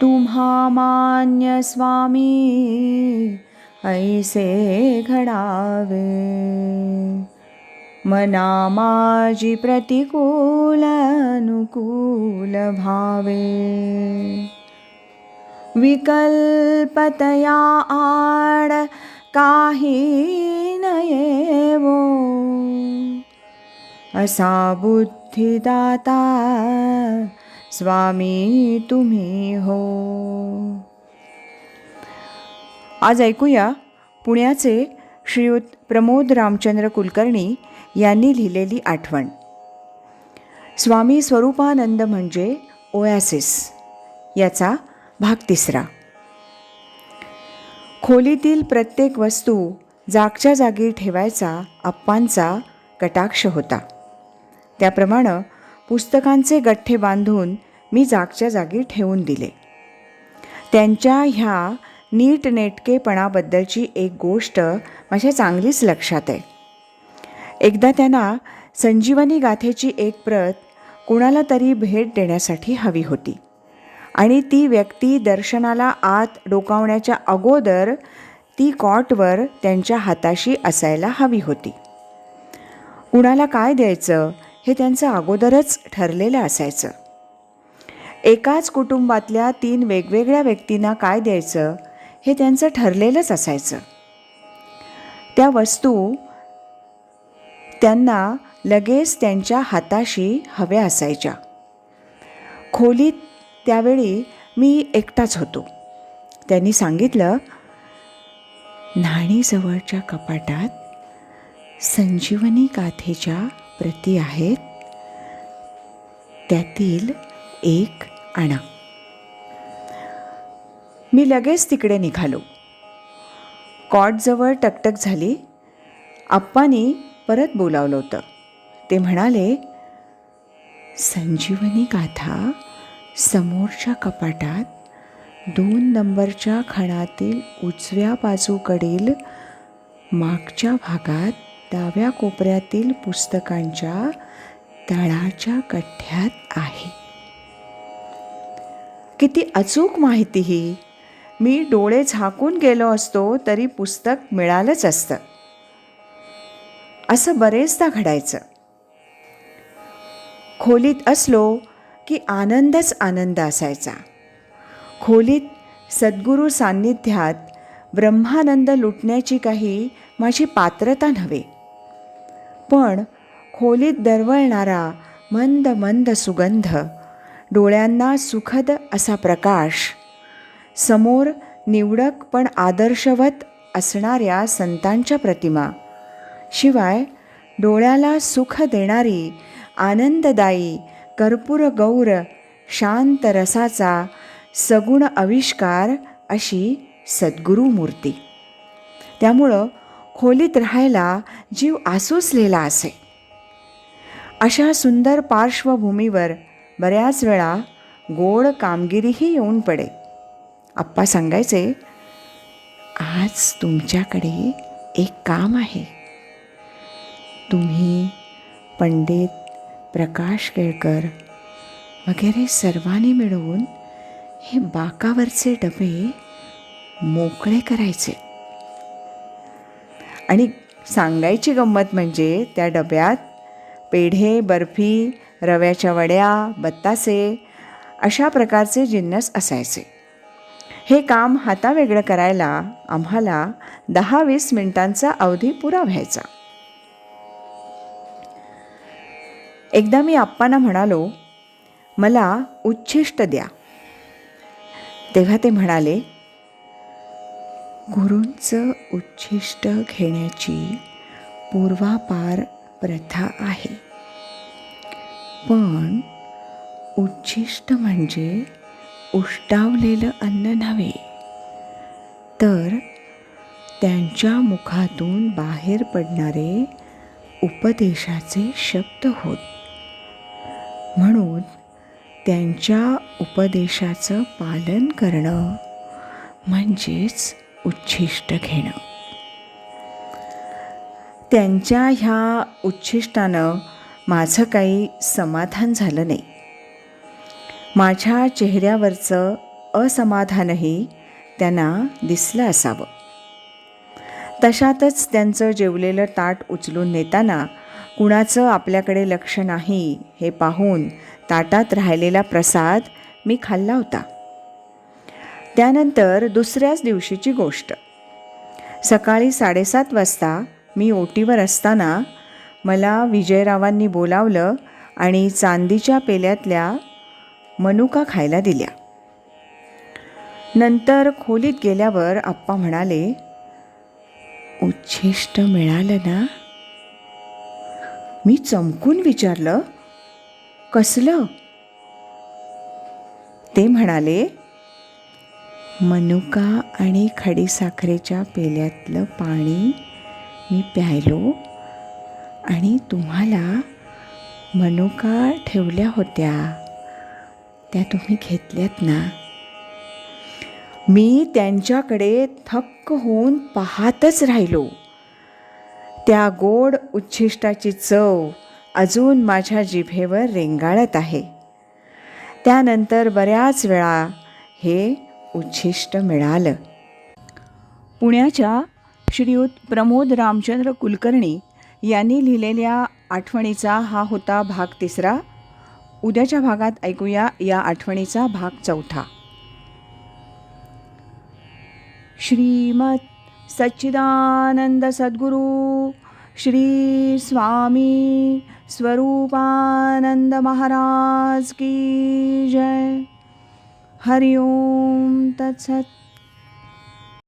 तुम्हा मान्य स्वामी ऐसे घडावे। मना माझी प्रतिकूल अनुकूल भावे विकल्पतया आड काही नयेवो असा बुद्धिदाता स्वामी तुम्ही हो. आज ऐकूया पुण्याचे श्रीयुत प्रमोद रामचंद्र कुलकर्णी यांनी लिहिलेली आठवण. स्वामी स्वरूपानंद म्हणजे ओयासिस याचा भाग तिसरा. खोलीतील प्रत्येक वस्तू जागच्या जागी ठेवायचा अप्पांचा कटाक्ष होता. त्याप्रमाणे पुस्तकांचे गठ्ठे बांधून मी जागच्या जागी ठेवून दिले. त्यांच्या ह्या नीटनेटकेपणाबद्दलची एक गोष्ट माझ्या चांगलीच लक्षात आहे. एकदा त्यांना संजीवनी गाथेची एक प्रत कुणाला तरी भेट देण्यासाठी हवी होती आणि ती व्यक्ती दर्शनाला आत डोकावण्याच्या अगोदर ती कॉटवर त्यांच्या हाताशी असायला हवी होती. कुणाला काय द्यायचं हे त्यांचं अगोदरच ठरलेलं असायचं. एकाच कुटुंबातल्या तीन वेगवेगळ्या व्यक्तींना काय द्यायचं हे त्यांचं ठरलेलंच असायचं. त्या वस्तू त्यांना लगेच त्यांच्या हाताशी हव्या असायच्या. खोलीत त्यावेळी मी एकटाच होतो. त्यांनी सांगितलं न्हाणीजवळच्या कपाटात संजीवनी गाथेच्या प्रती आहेत. त्यातील एक आणा. मी लगेच तिकडे निघालो. कॉटजवळ टकटक झाली. आप्पानी परत बोलावलं होतं. ते म्हणाले संजीवनी गाथा समोरच्या कपाटात दोन नंबरच्या खणातील उजव्या बाजूकडील मागच्या भागात डाव्या कोपऱ्यातील पुस्तकांच्या तळाच्या कठ्ठ्यात आहे. किती अचूक माहिती ही. मी डोळे झाकून गेलो असतो तरी पुस्तक मिळालंच असतं. असं बरेचदा घडायचं. खोलीत असलो की आनंदच आनंद असायचा. खोलीत सद्गुरू सान्निध्यात ब्रह्मानंद लुटण्याची काही माझी पात्रता नव्हे. पण खोलीत दरवळणारा मंद मंद सुगंध डोळ्यांना सुखद असा प्रकाश. समोर निवडक पण आदर्शवत असणाऱ्या संतांच्या प्रतिमा. शिवाय डोळ्याला सुख देणारी आनंददायी कर्पूर गौर शांत रसाचा सगुण आविष्कार अशी सद्गुरू मूर्ती त्यामुळं खोलीत राहायला जीव आसुसलेला असे. अशा सुंदर पार्श्वभूमीवर बऱ्याच वेळा गोड कामगिरीही येऊन पडे. आप्पा सांगायचे आज तुमच्याकडे एक काम आहे. तुम्ही पंडित प्रकाश केळकर वगैरे सर्वांनी मिळून हे बाकावरचे डबे मोकळे करायचे. आणि सांगायची गंमत म्हणजे त्या डब्यात पेढे बर्फी रव्याच्या वड्या बत्तासे अशा प्रकारचे जिन्नस असायचे. हे काम हातावेगळं करायला आम्हाला दहा वीस मिनिटांचा अवधी पुरा व्हायचा. एकदा मी आप्पांना म्हणालो मला उच्छिष्ट द्या. तेव्हा ते म्हणाले गुरूंचं उच्छिष्ट घेण्याची पूर्वापार प्रथा आहे. पण उच्छिष्ट म्हणजे उष्टावलेलं अन्न नव्हे. तर त्यांच्या मुखातून बाहेर पडणारे उपदेशाचे शब्द होत. म्हणून त्यांच्या उपदेशाचं पालन करणं म्हणजेच उच्छिष्ट घेणं. त्यांच्या ह्या उच्छिष्टानं माझं काही समाधान झालं नाही. माझ्या चेहऱ्यावरचं असमाधानही त्यांना दिसलं असावं. तशातच त्यांचं जेवलेलं ताट उचलून नेताना कुणाचं आपल्याकडे लक्ष नाही हे पाहून ताटात राहिलेला प्रसाद मी खाल्ला होता. त्यानंतर दुसऱ्याच दिवशीची गोष्ट. सकाळी साडेसात वाजता मी ओटीवर असताना मला विजयरावांनी बोलावलं आणि चांदीच्या पेल्यातल्या मनुका खायला दिल्या. नंतर खोलीत गेल्यावर आप्पा म्हणाले उच्छिष्ट मिळालं ना? मी चमकून विचारलं कसलं? ते म्हणाले मनुका आणि खडीसाखरेच्या पेल्यातलं पाणी मी प्यायलो आणि तुम्हाला मनुका ठेवल्या होत्या. त्या तुम्ही घेतल्यात ना? मी त्यांच्याकडे थक्क होऊन पाहतच राहिलो. त्या गोड उच्छिष्टाची चव अजून माझ्या जिभेवर रेंगाळत आहे. त्यानंतर बऱ्याच वेळा हे उच्छिष्ट मिळालं. पुण्याच्या श्रीयुत प्रमोद रामचंद्र कुलकर्णी यांनी लिहिलेल्या आठवणीचा हा होता भाग तिसरा. उद्याच्या भागात ऐकूया या आठवणीचा भाग चौथा. श्रीमत सच्चिदानंद सद्गुरू श्री स्वामी स्वरूपानंद महाराज की जय. हरिओम तत्सत